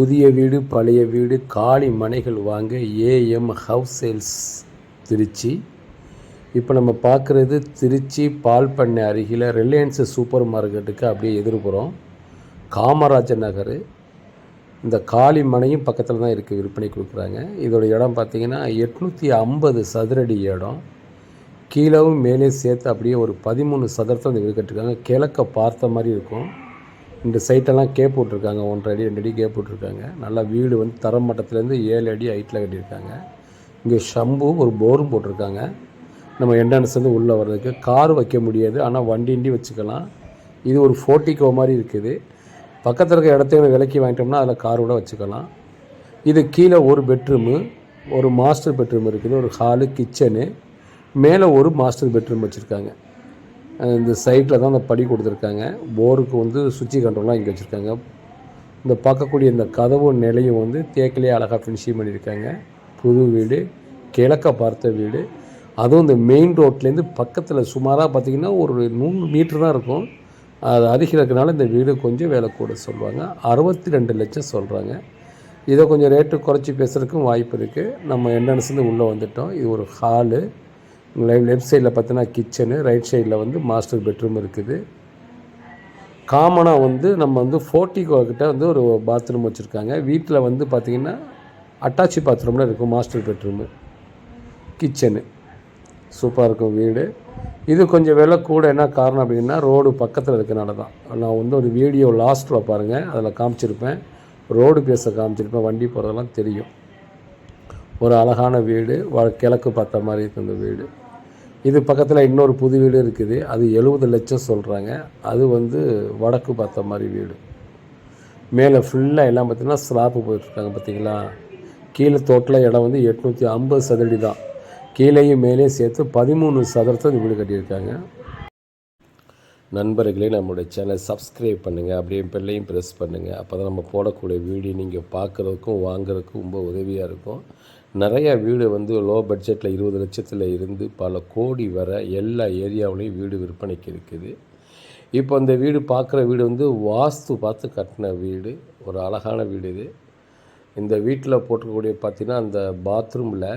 புதிய வீடு பழைய வீடு காலி மனைகள் வாங்க ஏஎம் ஹவுஸ் சேல்ஸ் திருச்சி. இப்போ நம்ம பார்க்குறது திருச்சி பால் பண்ணை அருகில் ரிலையன்ஸ் சூப்பர் மார்க்கெட்டுக்கு அப்படியே எதிர்புறம் காமராஜர் நகர். இந்த காலி மனையும் பக்கத்தில் தான் இருக்குது விற்பனை கொடுக்குறாங்க. இதோட இடம் பார்த்தீங்கன்னா எட்நூற்றி ஐம்பது சதுரடி இடம். கீழவும் மேலே சேர்த்து அப்படியே ஒரு பதிமூணு சதுரத்தை வந்து வீடு கட்டிருக்காங்க. கிழக்க பார்த்த மாதிரி இருக்கும். இந்த சைட்டெல்லாம் கேப் போட்டிருக்காங்க ஒன்றரை அடி ரெண்டு அடி கேப் போட்டிருக்காங்க. நல்லா வீடு வந்து தரம் மட்டத்துலேருந்து ஏழு அடி ஹைட்டில் கட்டியிருக்காங்க. இங்கே ஷம்பு ஒரு போரும் போட்டிருக்காங்க. நம்ம என்ட்ரன்ஸ் வந்து உள்ளே வர்றதுக்கு கார் வைக்க முடியாது ஆனால் வண்டி இண்டி வச்சுக்கலாம். இது ஒரு ஃபோர்ட்டிக்கோ மாதிரி இருக்குது. பக்கத்தில் இருக்க இடத்தையும் விலைக்கு வாங்கிட்டோம்னா அதில் கார் கூட வச்சுக்கலாம். இது கீழே ஒரு பெட்ரூமு ஒரு மாஸ்டர் பெட்ரூம் இருக்குது ஒரு ஹாலு கிச்சனு. மேலே ஒரு மாஸ்டர் பெட்ரூம் வச்சுருக்காங்க. இந்த சைட்டில் தான் அந்த படி கொடுத்துருக்காங்க. போருக்கு வந்து சுவிட்சி கண்ட்ரோல்லாம் இங்கே வச்சுருக்காங்க. இந்த பார்க்கக்கூடிய இந்த கதவு நிலையும் வந்து தேக்கிலே அழகாக ஃபினிஷிங் பண்ணியிருக்காங்க. புது வீடு கிழக்க பார்த்த வீடு. அதுவும் இந்த மெயின் ரோட்லேருந்து பக்கத்தில் சுமாராக பார்த்திங்கன்னா ஒரு நூறு மீட்ரு தான் இருக்கும். அது அருகில் இருக்கனால இந்த வீடு கொஞ்சம் வேலை கூட சொல்லுவாங்க. அறுபத்தி ரெண்டு லட்சம் சொல்கிறாங்க இதை கொஞ்சம் ரேட்டு குறைச்சி பேசுகிறதுக்கும் வாய்ப்பு இருக்குது நம்ம என்ட்ரன்ஸ்லேருந்து உள்ளே வந்துட்டோம். இது ஒரு ஹாலு லைவ் லெஃப்ட் சைடில் பார்த்தீங்கன்னா கிச்சனு ரைட் சைடில் வந்து மாஸ்டர் பெட்ரூம் இருக்குது. காமனாக வந்து நம்ம வந்து ஃபோர்ட்டிகோ கிட்ட வந்து ஒரு பாத்ரூம் வச்சுருக்காங்க. வீட்டில் வந்து பார்த்திங்கன்னா அட்டாச்சி பாத்ரூமில் இருக்கும் மாஸ்டர் பெட்ரூமு. கிச்சனு. சூப்பராக இருக்கும் வீடு. இது கொஞ்சம் விலை கூட என்ன காரணம் அப்படின்னா ரோடு பக்கத்தில் இருக்கனால தான். நான் வந்து ஒரு வீடியோ லாஸ்ட்டில் பாருங்கள் அதில் காமிச்சிருப்பேன். ரோடு பேச காமிச்சிருப்பேன் வண்டி போகிறதெல்லாம் தெரியும். ஒரு அழகான வீடு வ கிழக்கு பார்த்த மாதிரி இருக்கு இந்த வீடு. இது பக்கத்தில் இன்னொரு புது வீடு இருக்குது. அது எழுபது லட்சம் சொல்கிறாங்க அது வந்து வடக்கு பார்த்த மாதிரி வீடு. மேலே ஃபுல்லாக எல்லாம் பார்த்திங்கன்னா ஸ்லாப்பு போயிட்டுருக்காங்க பார்த்தீங்களா கீழே தோட்டில் இடம் வந்து எட்நூற்றி ஐம்பது சதுரடி தான். கீழேயும் மேலேயும் சேர்த்து பதிமூணு சதுரத்தை இந்த வீடு கட்டியிருக்காங்க. நண்பர்களே நம்மளுடைய சேனலை சப்ஸ்கிரைப் பண்ணுங்கள் அப்படியே பெல்லையும் ப்ரெஸ் பண்ணுங்கள் அப்போ தான் நம்ம போடக்கூடிய வீடியோ நீங்கள் பார்க்குறதுக்கும் வாங்குறதுக்கும் ரொம்ப உதவியாக இருக்கும். நிறையா வீடு வந்து லோ பட்ஜெட்டில் இருபது லட்சத்தில் இருந்து பல கோடி வர எல்லா ஏரியாவிலையும் வீடு விற்பனைக்கு இருக்குது. இப்போ அந்த வீடு பார்க்குற வீடு வந்து வாஸ்து பார்த்து கட்டின வீடு ஒரு அழகான வீடு இது. இந்த வீட்டில் போட்டிருக்கக்கூடிய பார்த்திங்கன்னா அந்த பாத்ரூமில்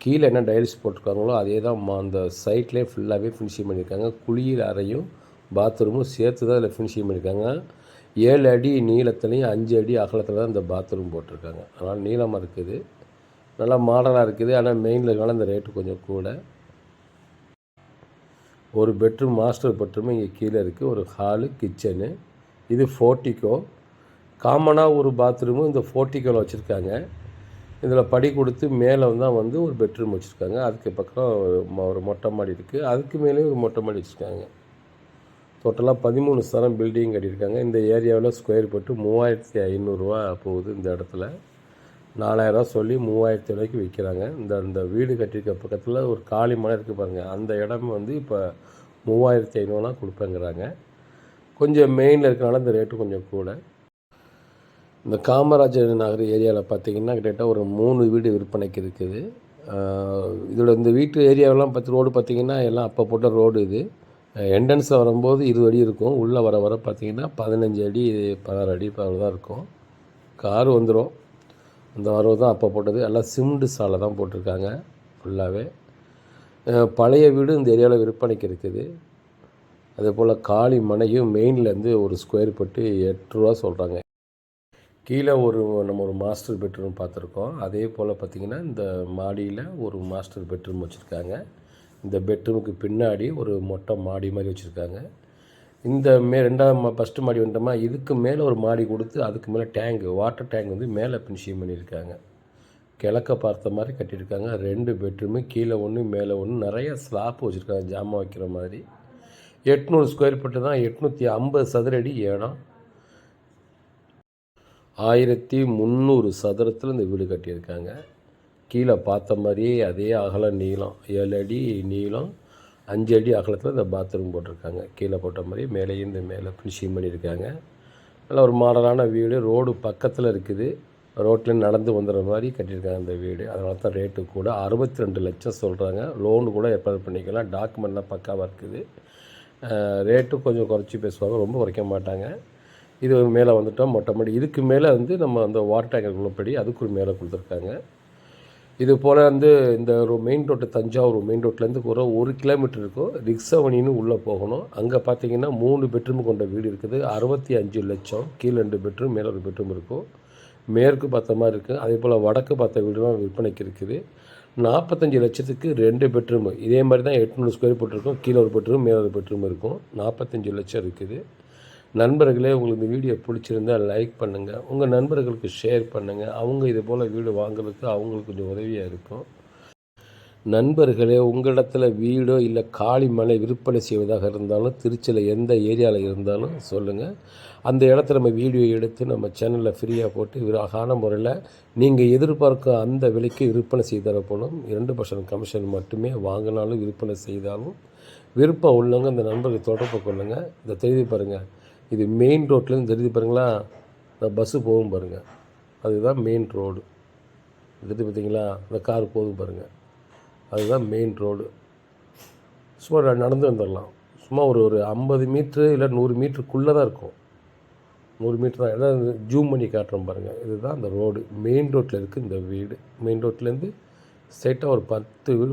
கீழே என்ன டைல்ஸ் போட்டிருக்காங்களோ அதே தான் அந்த சைட்லேயே ஃபுல்லாகவே ஃபினிஷிங் பண்ணியிருக்காங்க. குளியல் அறையும் பாத்ரூமும் சேர்த்து தான் அதில் ஃபினிஷிங் பண்ணியிருக்காங்க. ஏழு அடி நீளத்துலேயும் அஞ்சு அடி அகலத்தில் தான் இந்த பாத்ரூம் போட்டிருக்காங்க. அதனால் நீளமாக இருக்குது. நல்லா மாடலாக இருக்குது. ஆனால் மெயினில் இருக்கனால இந்த ரேட்டு கொஞ்சம் கூட. ஒரு பெட்ரூம் மாஸ்டர் பெட்ரூம் இங்கே கீழே இருக்குது ஒரு ஹாலு கிச்சனு இது ஃபோர்ட்டிக்கோ காமனாக ஒரு பாத்ரூமும் இந்த ஃபோர்ட்டிக்கோவில் வச்சுருக்காங்க. இதில் படி கொடுத்து மேலே தான் வந்து ஒரு பெட்ரூம் வச்சுருக்காங்க. அதுக்கு பக்கம் ஒரு- ஒரு மொட்டை மாடி இருக்குது அதுக்கு மேலேயும் ஒரு மொட்டை மாடி வச்சுருக்காங்க. டோட்டலாக பதிமூணு சரம் பில்டிங் கட்டியிருக்காங்க. இந்த ஏரியாவில் ஸ்கொயர் போட்டு மூவாயிரத்தி ஐநூறுரூவா போகுது இந்த இடத்துல. நாலாயிரரூவா சொல்லி மூவாயிரத்தி ரூபாய்க்கு விற்கிறாங்க. இந்த இந்த வீடு கட்டியிருக்க பக்கத்தில் ஒரு காலி மலை இருக்குது பாருங்கள் அந்த இடம் வந்து இப்போ மூவாயிரத்தி ஐநூறுலாம் கொடுப்பேங்கிறாங்க. கொஞ்சம் மெயினில் இருக்கனால இந்த ரேட்டு கொஞ்சம் கூட. இந்த காமராஜர் நகர் ஏரியாவில் பார்த்தீங்கன்னா கிட்டத்தட்ட ஒரு மூணு வீடு விற்பனைக்கு இருக்குது. இதோட இந்த வீட்டு ஏரியாவெல்லாம் பார்த்து ரோடு பார்த்திங்கன்னா எல்லாம் அப்போ போட்ட ரோடு இது. என்ட்ரன்ஸில் வரும்போது இருபது அடி இருக்கும். உள்ளே வர வர பார்த்திங்கன்னா பதினஞ்சு அடி பதினாறு அடி பதினாறு தான் இருக்கும். கார் வந்துடும் அந்த வரவு தான் அப்போ போட்டது. எல்லாம் சிமெண்ட் சாலை தான் போட்டிருக்காங்க ஃபுல்லாகவே பழைய வீடு இந்த ஏரியாவில் விற்பனைக்கு இருக்குது. அதே போல் காளி மனையும் மெயின்லேருந்து ஒரு ஸ்கொயர் பட்டு எட்டு ரூபா சொல்கிறாங்க கீழே ஒரு நம்ம ஒரு மாஸ்டர் பெட்ரூம் பார்த்துருக்கோம். அதே போல் பார்த்திங்கன்னா இந்த மாடியில் ஒரு மாஸ்டர் பெட்ரூம் வச்சுருக்காங்க. இந்த பெட்ரூமுக்கு பின்னாடி ஒரு மொட்டை மாடி மாதிரி வச்சுருக்காங்க. இந்த மே ரெண்டாவது மா ஃபஸ்ட்டு மாடி வந்தோமா இதுக்கு மேலே ஒரு மாடி கொடுத்து அதுக்கு மேலே டேங்கு வாட்டர் டேங்க் வந்து மேலே பினிஷியம் பண்ணியிருக்காங்க. கிழக்க பார்த்த மாதிரி கட்டியிருக்காங்க. ரெண்டு பெட்ரூமு கீழே ஒன்று மேலே ஒன்று நிறைய ஸ்லாப் வச்சுருக்காங்க ஜாமான் வைக்கிற மாதிரி. எட்நூறு ஸ்கொயர் ஃபீட்டு தான் எட்நூற்றி ஐம்பது சதுரடி இடம். ஆயிரத்தி முந்நூறு சதுரத்தில் இந்த வீடு கட்டியிருக்காங்க. கீழே பார்த்த மாதிரியே அதே அகல நீளம் ஏழு அடி நீளம். அஞ்சு அடி அகலத்தில் இந்த பாத்ரூம் போட்டிருக்காங்க. கீழே போட்ட மாதிரி மேலேயும் இந்த மேலே ஃபினிஷிங் பண்ணியிருக்காங்க. நல்ல ஒரு மாடலான வீடு. ரோடு பக்கத்தில் இருக்குது. ரோட்டில் நடந்து வந்துடுற மாதிரி கட்டியிருக்காங்க இந்த வீடு. அதனால தான் ரேட்டு கூட அறுபத்தி ரெண்டு லட்சம் சொல்கிறாங்க லோன் கூட ஏற்பாடு பண்ணிக்கலாம். டாக்குமெண்ட்லாம் பக்காவாக இருக்குது. ரேட்டு கொஞ்சம் குறைச்சி பேசுவாங்க. ரொம்ப குறைக்க மாட்டாங்க. இது மேலே வந்துட்டோம் மொட்டை மாடி. இதுக்கு மேலே வந்து நம்ம அந்த வாட்டர் டேங்கர் உள்ளபடி அதுக்கு ஒரு மேலே கொடுத்துருக்காங்க. இது போல் வந்து இந்த ஒரு மெயின் ரோட்டு தஞ்சாவூர் மெயின் ரோட்லேருந்து ஒரு ஒரு கிலோமீட்டர் இருக்கும். ரிக்ஸவனின்னு உள்ளே போகணும். அங்கே பார்த்தீங்கன்னா மூணு பெட்ரூம் கொண்ட வீடு இருக்குது. அறுபத்தி அஞ்சு லட்சம். கீழே ரெண்டு பெட்ரூம் மேலே ஒரு பெட்ரூம் இருக்கும். மேற்கு பார்த்த மாதிரி இருக்குது அதே போல் வடக்கு பார்த்த வீடுலாம் விற்பனைக்கு இருக்குது. நாற்பத்தஞ்சு லட்சத்துக்கு ரெண்டு பெட்ரூம் இதே மாதிரி தான் எட்நூறு ஸ்கொயர் ஃபீட் இருக்கும். கீழே ஒரு பெட்ரூம் மேலே ஒரு பெட்ரூம் இருக்கும். நாற்பத்தஞ்சு லட்சம் இருக்குது. நண்பர்களே உங்களுக்கு இந்த வீடியோ பிடிச்சிருந்தா லைக் பண்ணுங்கள் உங்கள் நண்பர்களுக்கு ஷேர் பண்ணுங்கள் அவங்க இது போல் வீடு வாங்குறதுக்கு அவங்களுக்கு கொஞ்சம் உதவியாக இருக்கும். நண்பர்களே உங்களிடத்தில் வீடோ இல்லை காளி மலை விற்பனை செய்வதாக இருந்தாலும் திருச்சியில் எந்த ஏரியாவில் இருந்தாலும் சொல்லுங்கள் அந்த இடத்துல நம்ம வீடியோ எடுத்து நம்ம சேனலில் ஃப்ரீயாக போட்டு அழகான முறையில் நீங்கள் எதிர்பார்க்க அந்த விலைக்கு விற்பனை செய்து போலும் இரண்டு பர்சன்ட் கமிஷன் மட்டுமே வாங்கினாலும் விற்பனை செய்தாலும் விருப்பம் உள்ளவங்க இந்த நண்பர்கள் தொடர்பு கொள்ளுங்கள் இதை தெரிவி பாருங்கள் இது மெயின் ரோட்லேருந்து தெரியுது பாருங்களா? இந்த பஸ்ஸு போகும் பாருங்கள் அதுதான் மெயின் ரோடு தெரியுது பார்த்தீங்களா இந்த கார் போகும் பாருங்கள் அதுதான் மெயின் ரோடு சும்மா நடந்து வந்துடலாம். சும்மா ஒரு ஒரு ஐம்பது மீட்ரு இல்லை நூறு மீட்டருக்குள்ளே தான் இருக்கும். நூறு மீட்டர் தான். ஏதாவது ஜூம் பண்ணி காட்டுறோம் பாருங்கள் இதுதான் அந்த ரோடு மெயின் ரோட்டில் இருக்குது இந்த வீடு. மெயின் ரோட்லேருந்து ஸ்ட்ரைட்டாக ஒரு பத்து வீடு